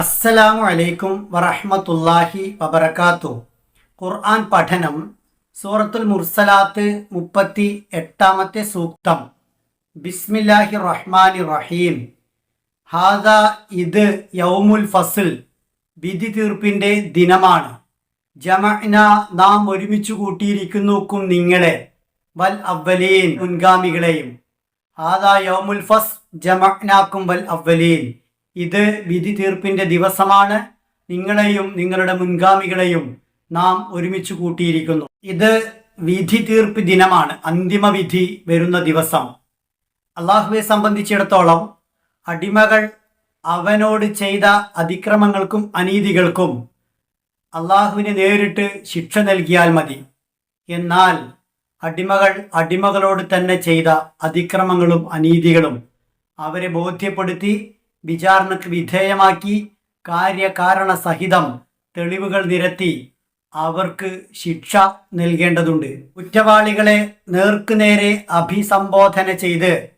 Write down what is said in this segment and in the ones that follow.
അസ്സലാമു അലൈക്കും വറഹ്മത്തുള്ളാഹി വബറകാത്തു. ഖുർആൻ പഠനം സൂറത്തുൽ മുർസലാത്ത് മുപ്പത്തി എട്ടാമത്തെ സൂക്തം. ബിസ്മില്ലാഹി റഹ്മാനി റഹീം. ഹാദ ഇത് യൗമുൽ ഫസിൽ വിധി തീർപ്പിന്റെ ദിനമാണ്. ജമഅന നാം ഒരുമിച്ച് കൂട്ടിയിരിക്കുന്നുക്കും നിങ്ങളെ വൽ അവലീൻ മുൻഗാമികളെയും. ഹാദാ യൗമുൽ ഫസ് ജമഅനാക്കും വൽ അവലീൻ ഇത് വിധി തീർപ്പിന്റെ ദിവസമാണ്. നിങ്ങളെയും നിങ്ങളുടെ മുൻഗാമികളെയും നാം ഒരുമിച്ച് കൂട്ടിയിരിക്കുന്നു. ഇത് വിധി തീർപ്പ് ദിനമാണ്. അന്തിമ വിധി വരുന്ന ദിവസം. അള്ളാഹുവെ സംബന്ധിച്ചിടത്തോളം അടിമകൾ അവനോട് ചെയ്ത അതിക്രമങ്ങൾക്കും അനീതികൾക്കും അള്ളാഹുവിന് നേരിട്ട് ശിക്ഷ നൽകിയാൽ മതി. എന്നാൽ അടിമകൾ അടിമകളോട് തന്നെ ചെയ്ത അതിക്രമങ്ങളും അനീതികളും അവരെ ബോധ്യപ്പെടുത്തി വിചാരണക്ക് വിധേയമാക്കി കാര്യകാരണ സഹിതം തെളിവുകൾ നിരത്തി അവർക്ക് ശിക്ഷ നൽകേണ്ടതുണ്ട്. കുറ്റവാളികളെ നേർക്കുനേരെ അഭിസംബോധന ചെയ്ത്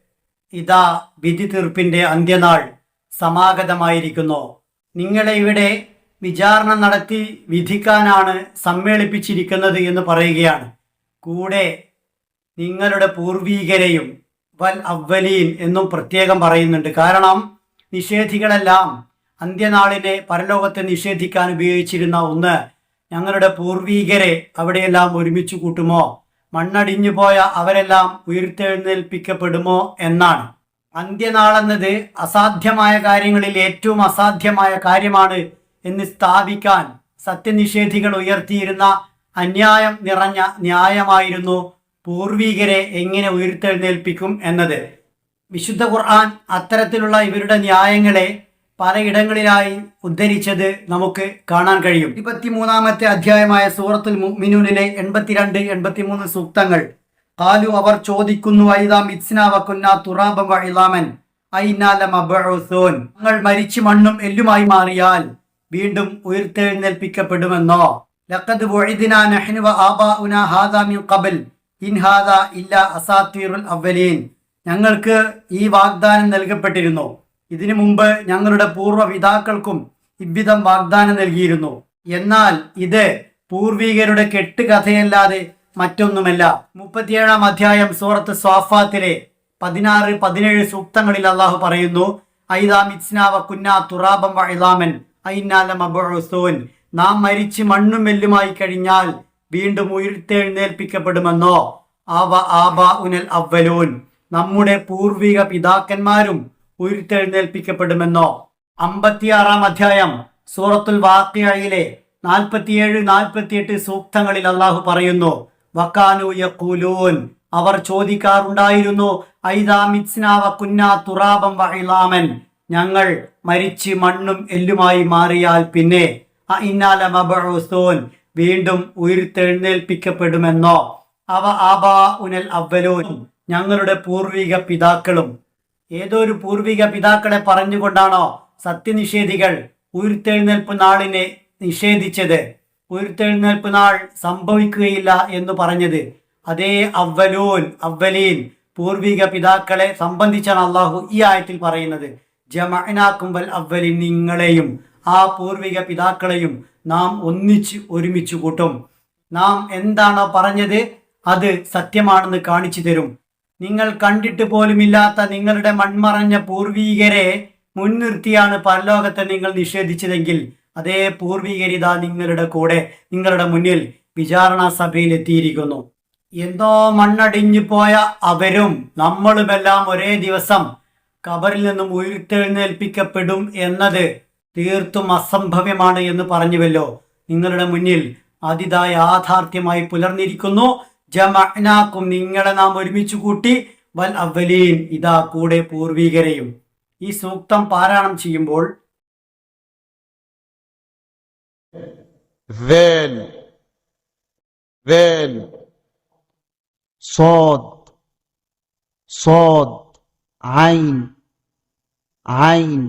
ഇതാ വിധി തീർപ്പിന്റെ അന്ത്യനാൾ സമാഗതമായിരിക്കുന്നു. നിങ്ങളെ ഇവിടെ വിചാരണ നടത്തി വിധിക്കാനാണ് സമ്മേളിപ്പിച്ചിരിക്കുന്നത് എന്ന് പറയുകയാണ്. കൂടെ നിങ്ങളുടെ പൂർവീകരെയും വൽ അവലീൻ എന്നും പ്രത്യേകം പറയുന്നുണ്ട്. കാരണം നിഷേധികളെല്ലാം അന്ത്യനാളിനെ പരലോകത്തെ നിഷേധിക്കാൻ ഉപയോഗിച്ചിരുന്ന ഒന്ന് ഞങ്ങളുടെ പൂർവീകരെ അവിടെയെല്ലാം ഒരുമിച്ച് കൂട്ടുമോ? മണ്ണടിഞ്ഞു പോയ അവരെല്ലാം ഉയർത്തെഴുന്നേൽപ്പിക്കപ്പെടുമോ എന്നാണ്. അന്ത്യനാളെന്നത് അസാധ്യമായ കാര്യങ്ങളിൽ ഏറ്റവും അസാധ്യമായ കാര്യമാണ് എന്ന് സ്ഥാപിക്കാൻ സത്യനിഷേധികൾ ഉയർത്തിയിരുന്ന അന്യായം നിറഞ്ഞ ന്യായമായിരുന്നു പൂർവീകരെ എങ്ങനെ ഉയർത്തെഴുന്നേൽപ്പിക്കും എന്നത്. വിശുദ്ധ ഖുർആൻ അത്തരത്തിലുള്ള ഇവരുടെ ന്യായങ്ങളെ പലയിടങ്ങളിലായി ഉദ്ധരിച്ചത് നമുക്ക് കാണാൻ കഴിയും. ഇരുപത്തിമൂന്നാമത്തെ അധ്യായമായ സൂറത്തുൽ മുഅ്മിനൂനിലെ എൺപത്തിരണ്ട് എൺപത്തിമൂന്ന് സൂക്തങ്ങൾ. കാലു അവർ ചോദിക്കുന്നു ഐദാ മിത്സ്ന വക്കുന്ന തുറാബം ഇലാമൻ ഞങ്ങൾ മരിച്ചു മണ്ണും എല്ലുമായി മാറിയാൽ വീണ്ടും ഉയർത്തെഴുന്നേൽപ്പിക്കപ്പെടുമെന്നോ? ലഖദ് ഹാദാ മിൻ ഇൻ ഹാദാ ഇല്ലാ അസാത്തീറുൽ അവലീൻ ഞങ്ങൾക്ക് ഈ വാഗ്ദാനം നൽകപ്പെട്ടിരുന്നു. ഇതിനു മുമ്പ് ഞങ്ങളുടെ പൂർവപിതാക്കൾക്കും ഇവിധം വാഗ്ദാനം നൽകിയിരുന്നു. എന്നാൽ ഇത് പൂർവികരുടെ കെട്ടുകഥയല്ലാതെ മറ്റൊന്നുമല്ല. മുപ്പത്തിയേഴാം അധ്യായം സൂറത്ത് സ്വാഫാത്തിലെ പതിനാറ് പതിനേഴ് സൂക്തങ്ങളിൽ അള്ളാഹു പറയുന്നു തുറാബം നാം മരിച്ച് മണ്ണും മെല്ലുമായി കഴിഞ്ഞാൽ വീണ്ടും ഉയർത്തെഴുന്നേൽപ്പിക്കപ്പെടുമെന്നോ? ആവ ആബ ഉനൽ അവലോൻ നമ്മുടെ പൂർവിക പിതാക്കന്മാരും ഉയർത്തെഴുന്നേൽപ്പിക്കപ്പെടുമെന്നോ അമ്പത്തിയാറാം അധ്യായം സൂറത്തുൽ വാക്കിയയിലെ നാൽപ്പത്തിയേഴ് നാൽപ്പത്തിയെട്ട് സൂക്തങ്ങളിൽ അള്ളാഹു പറയുന്നു വക്കാനു യഖൂലൂൻ. അവർ ചോദിക്കാറുണ്ടായിരുന്നു ഐദാ മിത്സ്നാവ കുന്ന തുറാബം വഇലാമൻ ഞങ്ങൾ മരിച്ച് മണ്ണും എല്ലുമായി മാറിയാൽ പിന്നെ അഇന്നാല മബഊസൂൻ. വീണ്ടും ഉയർത്തെഴുന്നേൽപ്പിക്കപ്പെടുമെന്നോ അവ ആബാ ഉനൽ ഞങ്ങളുടെ പൂർവിക പിതാക്കളും. ഏതോ ഒരു പൂർവിക പിതാക്കളെ പറഞ്ഞുകൊണ്ടാണോ സത്യനിഷേധികൾ ഉയർത്തെഴുന്നേൽപ്പ് നാളിനെ നിഷേധിച്ചത്. ഉയർത്തെഴുന്നേൽപ്പ് നാൾ സംഭവിക്കുകയില്ല എന്ന് പറഞ്ഞത് അതേ അവലൂൻ അവലീൻ പൂർവിക പിതാക്കളെ സംബന്ധിച്ചാണ് അള്ളാഹു ഈ ആയത്തിൽ പറയുന്നത്. ജമഅനാക്കുമ്പൽ അവലിൻ നിങ്ങളെയും ആ പൂർവിക പിതാക്കളെയും നാം ഒന്നിച്ച് ഒരുമിച്ച് കൂട്ടും. നാം എന്താണോ പറഞ്ഞത് അത് സത്യമാണെന്ന് കാണിച്ചു തരും. നിങ്ങൾ കണ്ടിട്ട് പോലുമില്ലാത്ത നിങ്ങളുടെ മൺമറഞ്ഞ പൂർവീകരെ മുൻനിർത്തിയാണ് പരലോകത്തെ നിങ്ങൾ നിഷേധിച്ചതെങ്കിൽ അതേ പൂർവീകരിത നിങ്ങളുടെ കൂടെ നിങ്ങളുടെ മുന്നിൽ വിചാരണ സഭയിൽ എത്തിയിരിക്കുന്നു. എന്തോ മണ്ണടിഞ്ഞു പോയ അവരും നമ്മളുമെല്ലാം ഒരേ ദിവസം കബറിൽ നിന്നും ഉയർത്തെഴുന്നേൽപ്പിക്കപ്പെടും എന്നത് തീർത്തും അസംഭവ്യമാണ് എന്ന് പറഞ്ഞുവല്ലോ. നിങ്ങളുടെ മുന്നിൽ അതിതായ യാഥാർത്ഥ്യമായി പുലർന്നിരിക്കുന്നു. ജമഅനാക്കും നിങ്ങളെ നാം ഒരുമിച്ച് കൂട്ടി വൽ അവലീൻ ഇതാ കൂടെ പൂർവീകരെയും ഈ സൂക്തം പാരായണം ചെയ്യുമ്പോൾ ذال ذال صاد صاد عين عين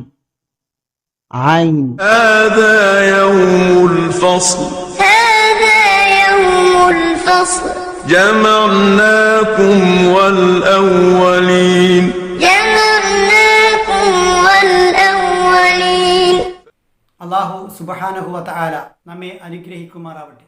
عين هذا يوم الفصل هذا يوم الفصل جمعناكم والأولين جمعناكم والأولين അള്ളാഹു സുബഹാനഹുവ തആല നമ്മെ അനുഗ്രഹിക്കുമാറാവട്ടെ